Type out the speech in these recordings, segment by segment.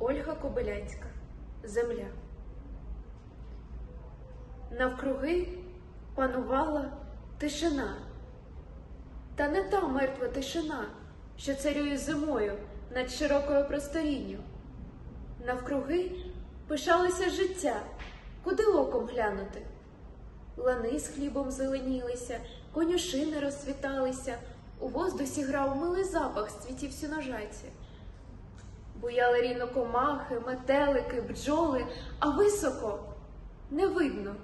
Ольга Кобиляцька Земля. Навкруги панувала тишина. Та не та мертва тишина, що царює зимою над широкою просторінню. Навкруги пишалося життя, куди оком глянути. Лани з хлібом зеленілися, конюшини розцвіталися, у воздусі грав милий запах з цвітів сіножаці. Буяли рівно комахи, метелики, бджоли, а високо не видно.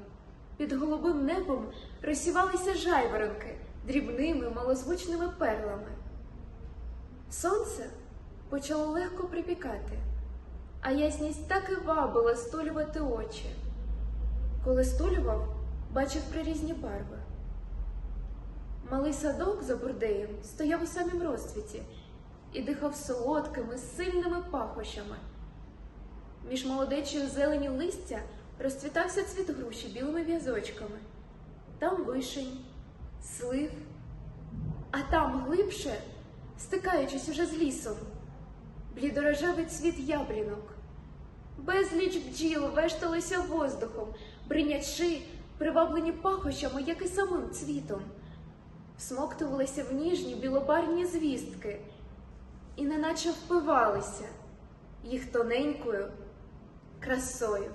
Під голубим небом розсівалися жайворонки дрібними малозвучними перлами. Сонце почало легко припікати, а ясність так і вабила стулювати очі. Коли стулював, бачив прирізні барви. Малий садок за бурдеєм стояв у самім розцвіті і дихав солодкими, сильними пахощами. Між молодечою зелені листя розцвітався цвіт груші білими в'язочками. Там вишень, слив, а там глибше, стикаючись уже з лісом, блідорожевий цвіт яблінок. Безліч бджіл вешталися воздухом, бринячи, приваблені пахощами, як і самим цвітом, всмоктувалися в ніжні білобарні звістки і неначе впивалися їх тоненькою красою.